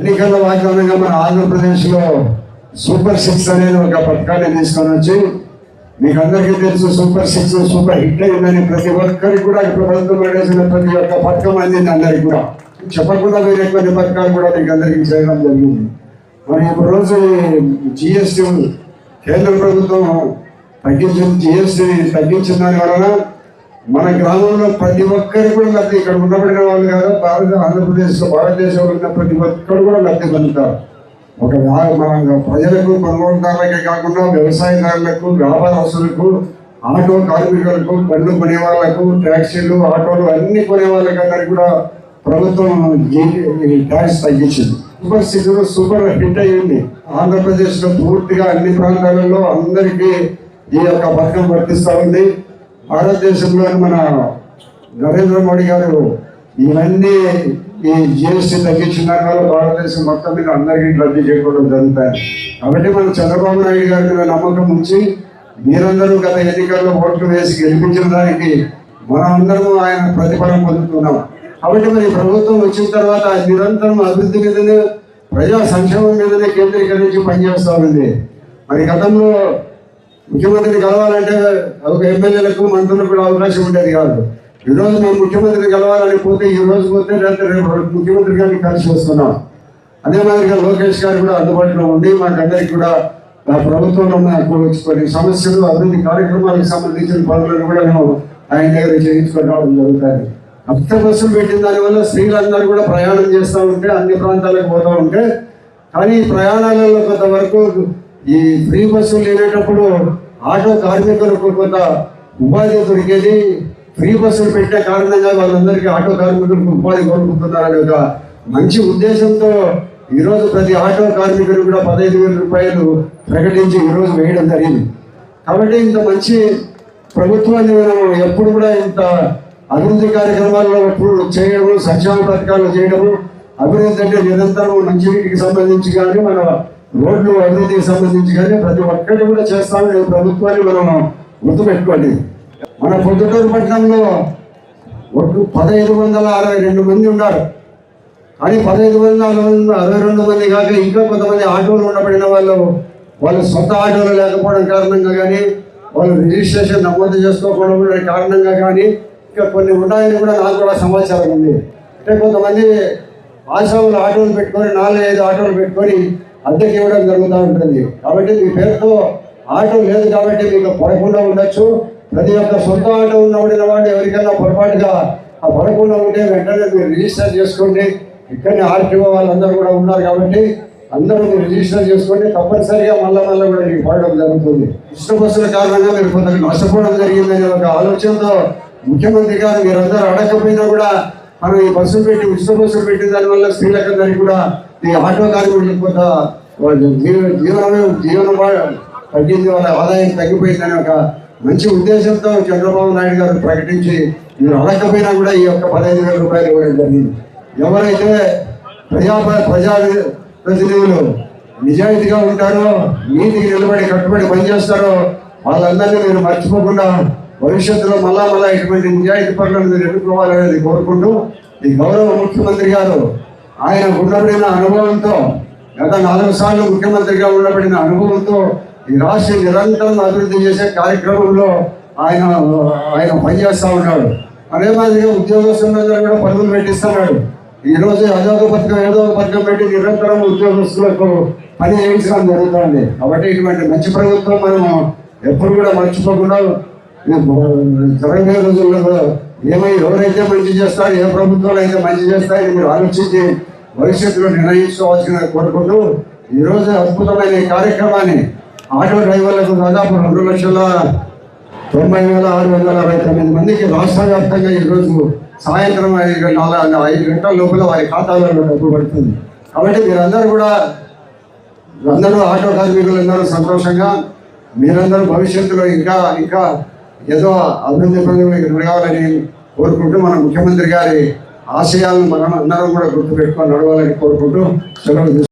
ఎన్నికల్లో వాగ్దానంగా మన ఆంధ్రప్రదేశ్లో సూపర్ సిక్స్ అనేది ఒక పథకాన్ని తీసుకొని వచ్చి మీకు అందరికీ తెలుసు సూపర్ సిక్స్ సూపర్ హిట్ అయిందని ప్రతి ఒక్కరికి కూడా ఇప్పుడు ప్రభుత్వం వేసిన ప్రతి ఒక్క పథకం అందింది అందరికి కూడా. చెప్పకుండా వేరే కొన్ని పథకాలు కూడా మీకు అందరికీ చేయడం జరిగింది. మరి ఇప్పుడు రోజు జిఎస్టీ కేంద్ర ప్రభుత్వం తగ్గించిన జిఎస్టీని తగ్గించిన దాని వలన మన గ్రామంలో ప్రతి ఒక్కరు కూడా లబ్ధి ఇక్కడ ఉండబడిన వాళ్ళు కాదు భారత ఆంధ్రప్రదేశ్లో భారతదేశంలో ఉన్న ప్రతి ఒక్కరు కూడా లబ్ధి పొందుతారు. ఒక మన ప్రజలకు కొనుగోలుదారులకే కాకుండా వ్యవసాయదారులకు వ్యాపారస్తులకు ఆటో కార్మికులకు బండ్లు కొనే వాళ్ళకు ట్యాక్సీలు ఆటోలు అన్ని కొనే వాళ్ళకి అందరికి కూడా ప్రభుత్వం ట్యాక్స్ తగ్గించింది. సూపర్ సిక్స్ సూపర్ హిట్ అయ్యింది. ఆంధ్రప్రదేశ్లో పూర్తిగా అన్ని ప్రాంతాలలో అందరికీ ఈ యొక్క పథకం వర్తిస్తూ ఉంది. భారతదేశంలో మన నరేంద్ర మోడీ గారు ఇవన్నీ ఈ జిఎస్టీ తగ్గించిన వల్ల భారతదేశం మొత్తం మీద అందరికీ రద్దు చేసుకోవడం జరుగుతాయి. కాబట్టి మన చంద్రబాబు నాయుడు గారి మీద నమ్మకం ఉంచి మీరందరూ గత ఎన్నికల్లో ఓట్లు వేసి గెలిపించిన దానికి మనమందరము ఆయన ప్రతిఫలం పొందుతున్నాం. కాబట్టి మరి ప్రభుత్వం వచ్చిన తర్వాత నిరంతరం అభివృద్ధి మీదనే ప్రజా సంక్షేమం మీదనే కేంద్రీకరించి పనిచేస్తూ ఉంది. మరి గతంలో ముఖ్యమంత్రిని కలవాలంటే ఒక ఎమ్మెల్యేలకు మంత్రులకు కూడా అవకాశం ఉండేది కాదు. ఈ రోజు మేము ముఖ్యమంత్రిని కలవాలని పోతే ఈ రోజు పోతే లేకపోతే రేపు ముఖ్యమంత్రి గారిని కలిసి వస్తున్నాం. అదే మాదిరిగా లోకేష్ గారు కూడా అందుబాటులో ఉండి మాకందరికి కూడా ఆ ప్రభుత్వంలో కొన్ని సమస్యలు అభివృద్ధి కార్యక్రమాలకు సంబంధించిన పనులను కూడా మేము ఆయన దగ్గర చేయించుకోవడం జరుగుతుంది. అర్థ బస్సులు పెట్టిన దానివల్ల స్త్రీలందరూ కూడా ప్రయాణం చేస్తూ ఉంటే అన్ని ప్రాంతాలకు పోతూ ఉంటే కానీ ప్రయాణాలలో కొంతవరకు ఈ ఫ్రీ బస్సులు లేనప్పుడు ఆటో కార్మికులకు కొంత ఉపాధి దొరికేది. ఫ్రీ బస్సులు పెట్టే కారణంగా వాళ్ళందరికీ ఆటో కార్మికులకు ఉపాధి కోరుకుంటున్నారనే ఒక మంచి ఉద్దేశంతో ఈరోజు ప్రతి ఆటో కార్మికుడు కూడా పదహైదు వేల రూపాయలు ప్రకటించి ఈరోజు వేయడం జరిగింది. కాబట్టి ఇంత మంచి ప్రభుత్వాన్ని మనం ఎప్పుడు కూడా ఇంత అభివృద్ధి కార్యక్రమాల్లో ఎప్పుడు చేయడము సంక్షేమ పథకాలు చేయడము అభివృద్ధి అంటే నిరంతరం మంచినీటికి సంబంధించి కానీ మన రోడ్లు అభివృద్ధికి సంబంధించి కానీ ప్రతి ఒక్కటి కూడా చేస్తామని ప్రభుత్వాన్ని మనం గుర్తుపెట్టుకోండి. మన పొద్దుటూరు పట్టణంలో ఒక పదహైదు వందల అరవై రెండు మంది ఉన్నారు. కానీ పదహైదు వందల అరవై రెండు మంది కాక ఇంకా కొంతమంది ఆటోలు ఉండబడిన వాళ్ళు వాళ్ళ సొంత ఆటోలు లేకపోవడం కారణంగా కానీ వాళ్ళు రిజిస్ట్రేషన్ నమోదు చేసుకోకపోవడం కారణంగా కానీ ఇంకా కొన్ని ఉన్నాయని కూడా నాకు కూడా సమాచారం ఉంది. అంటే కొంతమంది ఆశ్రమంలో ఆటోలు పెట్టుకొని నాలుగు ఐదు ఆటోలు పెట్టుకొని అద్దెకి ఇవ్వడం జరుగుతూ ఉంటుంది. కాబట్టి మీ పేరుతో ఆటో లేదు కాబట్టి మీకు పడకుండా ఉండొచ్చు. ప్రతి ఒక్క సొంత ఆటో ఉన్నప్పుడు వాడు ఎవరికైనా పొరపాటుగా ఆ పడకుండా ఉంటే వెంటనే మీరు రిజిస్టర్ చేసుకోండి. ఇక్కడనే ఆర్టీఓ వాళ్ళందరూ కూడా ఉన్నారు కాబట్టి అందరూ మీరు రిజిస్టర్ చేసుకోండి. తప్పనిసరిగా మళ్ళా మళ్ళీ కూడా మీకు పడడం జరుగుతుంది. ఇష్ట బస్సుల కారణంగా మీరు కొంత నష్టపోవడం జరిగిందనే ఒక ఆలోచనతో ముఖ్యమంత్రి గారు మీరందరూ అడగకపోయినా కూడా మనం ఈ బస్సులు పెట్టి ఉచిత బస్సులు పెట్టిన దానివల్ల స్త్రీలందరికీ కూడా ఈ ఆటో వాళ్ళ జీవ జీవనమే జీవనం తగ్గింది వాళ్ళ ఆదాయం తగ్గిపోయిందనే ఒక మంచి ఉద్దేశంతో చంద్రబాబు నాయుడు గారు ప్రకటించి మీరు అడగకపోయినా కూడా ఈ యొక్క పదహైదు వేల రూపాయలు ఇవ్వడం జరిగింది. ఎవరైతే ప్రజా ప్రజా ప్రతినిధులు నిజాయితీగా ఉంటారో నీతికి నిలబడి కట్టుబడి పనిచేస్తారో వాళ్ళందరినీ మీరు మర్చిపోకుండా భవిష్యత్తులో మళ్ళా మళ్ళా ఇటువంటి నిజాయితీ పనులను మీరు ఎన్నుకోవాలనేది కోరుకుంటూ ఈ గౌరవ ముఖ్యమంత్రి గారు ఆయన ఉండబడిన అనుభవంతో గత నాలుగు సార్లు ముఖ్యమంత్రిగా ఉండబడిన అనుభవంతో ఈ రాష్ట్రం నిరంతరం అభివృద్ధి చేసే కార్యక్రమంలో ఆయన ఆయన పనిచేస్తూ ఉన్నాడు అదే మాదిరిగా ఉద్యోగస్తులందరూ కూడా పనులు పెట్టిస్తున్నాడు ఈరోజు రోజు అదొక పథకం ఏదో ఒక పథకం పెట్టి నిరంతరం ఉద్యోగస్తులకు పని చేయించడం జరుగుతుంది కాబట్టి ఇటువంటి మంచి ప్రభుత్వం మనం ఎప్పుడు కూడా మర్చిపోకుండా జరగబోయే రోజుల్లో ఏమై ఎవరైతే మంచి చేస్తారో ఏ ప్రభుత్వాలు అయితే మంచి చేస్తారని మీరు ఆలోచించి భవిష్యత్తులో నిర్ణయించుకోవాల్సిన కోరుకుంటూ ఈరోజు అద్భుతమైన ఈ కార్యక్రమాన్ని ఆటో డ్రైవర్లకు దాదాపు రెండు లక్షల తొంభై వేల ఆరు వందల అరవై తొమ్మిది మందికి రాష్ట్ర వ్యాప్తంగా ఈరోజు సాయంత్రం ఐదు గంటల నాలుగు ఐదు గంటల లోపల వారి ఖాతాలలో డబ్బు పడుతుంది. కాబట్టి మీరందరూ కూడా అందరూ ఆటో కార్మికులు అందరూ సంతోషంగా మీరందరూ భవిష్యత్తులో ఇంకా ఇంకా ఏదో అభివృద్ధి పనులు కావాలని కోరుకుంటూ మన ముఖ్యమంత్రి గారి ఆశయాలను మనం అందరం కూడా గుర్తుపెట్టుకొని నడవాలని కోరుకుంటూ సెలవు